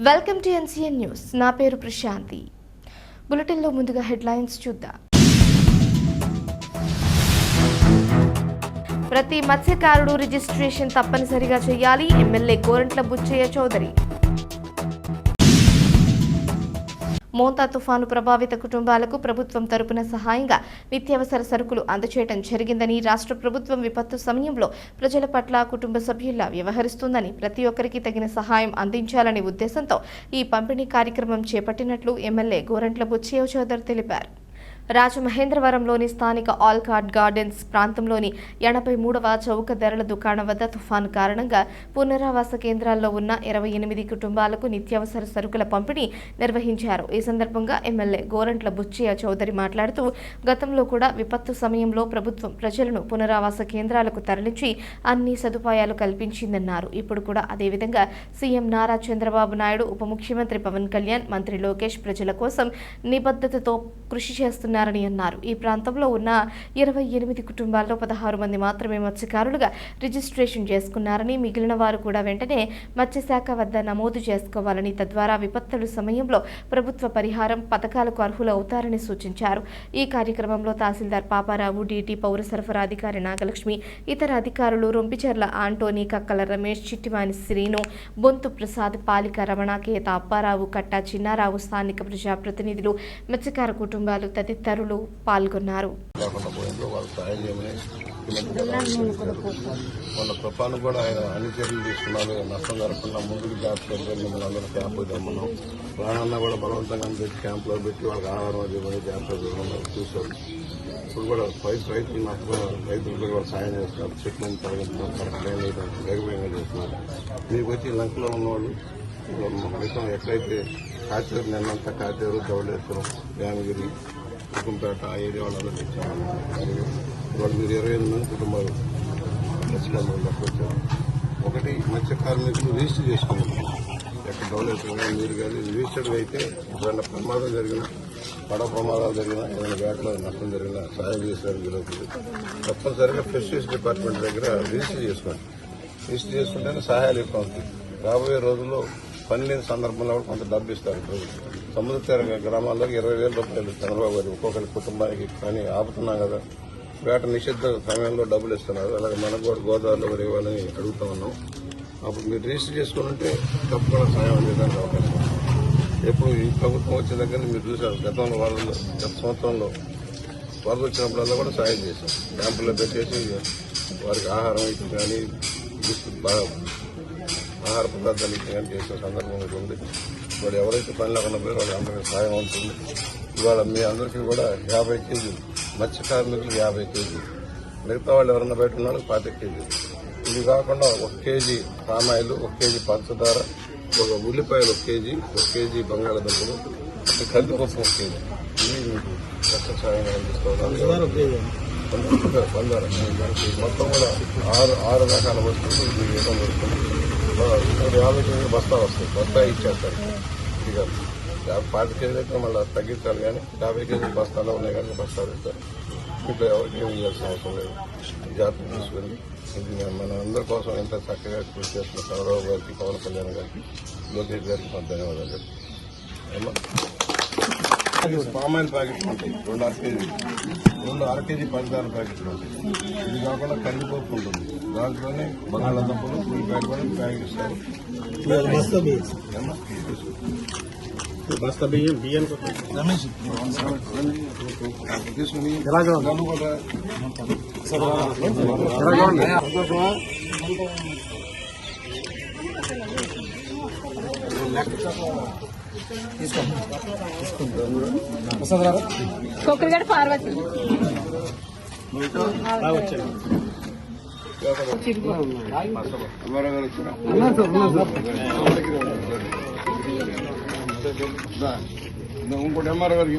Welcome to NCN news. నా పేరు ప్రశాంతి. బులెటిన్లో ముందుగా హెడ్లైన్స్ చూద్దాం. ప్రతి మత్స్యకారుడు రిజిస్ట్రేషన్ తప్పనిసరిగా చేయాలి. ఎమ్మెల్యే గోరంట్ల బుచ్చయ్య చౌదరి. మోంతా తుఫాను ప్రభావిత కుటుంబాలకు ప్రభుత్వం తరపున సహాయంగా నిత్యావసర సరుకులు అందచేయడం జరిగిందని రాష్ట్ర ప్రభుత్వం విపత్తు సమయంలో ప్రజల పట్ల కుటుంబ సభ్యుల్లా వ్యవహరిస్తుందని ప్రతి ఒక్కరికి తగిన సహాయం అందించాలనే ఉద్దేశంతో ఈ పంపిణీ కార్యక్రమం చేపట్టినట్లు ఎమ్మెల్యే గోరంట్ల బుచ్చియో చౌదరి తెలిపారు. రాజమహేంద్రవరంలోని స్థానిక ఆల్కార్డ్ గార్డెన్స్ ప్రాంతంలోని ఎనభై మూడవ చౌక ధరల దుకాణం వద్ద తుఫాను కారణంగా పునరావాస కేంద్రాల్లో ఉన్న ఇరవై ఎనిమిది కుటుంబాలకు నిత్యావసర సరుకుల పంపిణీ నిర్వహించారు. ఈ సందర్భంగా ఎమ్మెల్యే గోరంట్ల బుచ్చయ్య చౌదరి మాట్లాడుతూ గతంలో కూడా విపత్తు సమయంలో ప్రభుత్వం ప్రజలను పునరావాస కేంద్రాలకు తరలించి అన్ని సదుపాయాలు కల్పించిందన్నారు. ఇప్పుడు కూడా అదేవిధంగా సీఎం నారా చంద్రబాబు నాయుడు ఉప ముఖ్యమంత్రి పవన్ కళ్యాణ్ మంత్రి లోకేష్ ప్రజల కోసం నిబద్ధతతో కృషి ఉన్నారని అన్నారు. ఈ ప్రాంతంలో ఉన్న ఇరవై ఎనిమిది కుటుంబాల్లో పదహారు మంది మాత్రమే మత్స్యకారులుగా రిజిస్ట్రేషన్ చేసుకున్నారని మిగిలిన వారు కూడా వెంటనే మత్స్యశాఖ వద్ద నమోదు చేసుకోవాలని తద్వారా విపత్తుల సమయంలో ప్రభుత్వ పరిహారం పథకాలకు అర్హులు అవుతారని సూచించారు. ఈ కార్యక్రమంలో తహసీల్దార్ పాపారావు డీటీ పౌర సరఫరా అధికారి నాగలక్ష్మి ఇతర అధికారులు రొంపిచెర్ల ఆంటోనీ కక్కల రమేష్ చిట్టివాని శ్రీను బొంతు ప్రసాద్ పాలిక రమణ కేత అప్పారావు కట్టా చిన్నారావు స్థానిక ప్రజాప్రతినిధులు మత్స్యకార కుటుంబాలు తదితరులు పాల్గొన్నారు. లేకుండా పోయిందో వాళ్ళు సాయం వాళ్ళ తుఫాను కూడా ఆయన అన్ని చర్యలు తీసుకున్నారు. నష్టం జరగకుండా ముందుకు జాగ్రత్తలు మిమ్మల్ని అందరూ క్యాంప్ తెమ్మన్నాం ప్రాణాన్న కూడా బలవంతంగా పెట్టి క్యాంపులో పెట్టి వాళ్ళకి ఆహారం అది ఇవ్వని జాగ్రత్త చూడమని చూశారు. ఇప్పుడు కూడా రైతు రైతులు నష్టపోయిన రైతులు కూడా వాళ్ళు సాయం చేస్తున్నారు. చెట్లను తొలగించడం కరెక్ట్ లైన్ వేగవేగంగా చేస్తున్నారు. మీకు వచ్చి లంకలో ఉన్నవాళ్ళు మిగతా ఎక్కడైతే కాచేరు నిన్నంతా కాచేరు ధవళేశ్వరం యామగిరి కుంపేట ఆ ఏరియా వాళ్ళందరూ తెచ్చాము ఇవాళ మీరు ఇరవై ఎనిమిది మంది కుటుంబాలు మత్స్యకారులు ఒకటి మత్స్య కార్మికులు రిజిస్టర్ చేసుకున్నారు. ఎక్కడ డెవలప్మెంట్ మీరు కానీ రిజిస్టర్డ్ అయితే ఏదైనా ప్రమాదం జరిగినా పడవ ప్రమాదాలు జరిగినా ఏదైనా వేటలో నష్టం జరిగినా సాయం చేసేవారు వీలవుతుంది తప్పనిసరిగా ఫిషరీస్ డిపార్ట్మెంట్ దగ్గర రిజిస్టర్ చేసుకోండి రిజిస్టర్ చేసుకుంటేనే సహాయాలు ఎక్కువ అవుతాయి. రాబోయే రోజుల్లో పని లేని సందర్భంలో కూడా కొంత డబ్బు ఇస్తారు. సముద్ర తీర గ్రామాల్లో ఇరవై వేల రూపాయలు చంద్రబాబు గారు. ఒక్కొక్కరి కుటుంబానికి కానీ ఆపుతున్నాం కదా. వేట నిషిద్ధ సమయంలో డబ్బులు ఇస్తున్నారు. అలాగే మనకు కూడా గోదావరిలో మరి ఇవ్వాలని అడుగుతా ఉన్నాం. అప్పుడు మీరు రిజిస్టర్ చేసుకుంటే తప్పకుండా సాయం అందేదానికి అవకాశం ఎప్పుడు ఈ ప్రభుత్వం వచ్చిన దగ్గర మీరు చూసారు గతంలో వాళ్ళలో గత సంవత్సరంలో వరద వచ్చినప్పుడల్లా కూడా సాయం చేశాం క్యాంపుల్లో పెట్టేసి వారికి ఆహారం ఇచ్చి కానీ బాగా ఆహార పదార్థాలు ఇచ్చి కానీ చేసిన సందర్భం ఉంది ఇప్పుడు ఎవరైతే పని లేకుండా పోయారో వాళ్ళందరికీ సాయం ఉంటుంది ఇవాళ మీ అందరికీ కూడా యాభై కేజీలు మత్స్య కార్మికులు యాభై కేజీలు మిగతా వాళ్ళు ఎవరన్నా బయట ఉన్నారు పాతిక కేజీలు. ఇది కాకుండా ఒక కేజీ పామాయిల్ ఒక కేజీ పంచదార ఒక ఉల్లిపాయలు ఒక కేజీ ఒక కేజీ బంగాళాదుంపలు కందిపప్పు ఒక కేజీ. ఇవి మీకు కష్ట సాయంగా బంగారం మొత్తం కూడా ఆరు ఆరు రకాల వస్తువులు మీకు ఇవ్వడం జరుగుతుంది. యాభై కేజీలు బస్తా వస్తాయి బస్తా ఇచ్చేస్తారు. ఇక పాతి కేజీలు అయితే మళ్ళీ తగ్గించాలి కానీ యాభై కేజీలు బస్తాలో ఉన్నాయి కానీ బస్తాలు ఇస్తారు ఇంట్లో ఎవరికి ఏమి చేయాల్సిన అవసరం లేదు. జాగ్రత్త తీసుకుని ఇది మన అందరి కోసం ఎంత చక్కగా కృషి చేస్తున్న చంద్రబాబు గారికి పవన్ కళ్యాణ్ గారికి లోకేష్ గారికి మా ధన్యవాదాలు. ఏమా పామాయిల్ ప్యాకెట్లు ఉంటాయి రెండు అర కేజీ. రెండు అర కేజీ పంచదార ప్యాకెట్లు ఉంటాయి ఇది కాకుండా కందిపప్పు ఉంటుంది. దాంట్లోనే బంగాళాదుంపలు ఉల్లిపాయలు కూడా ప్యాకెట్ ఇస్తారు ఏమ్మా? బస్తా బియ్యం బియ్యం తీసుకుని ఎలాగా ఉంది? కొక్కరిగడ పార్వతి ఇంకోటి ఎంఆర్ గారికి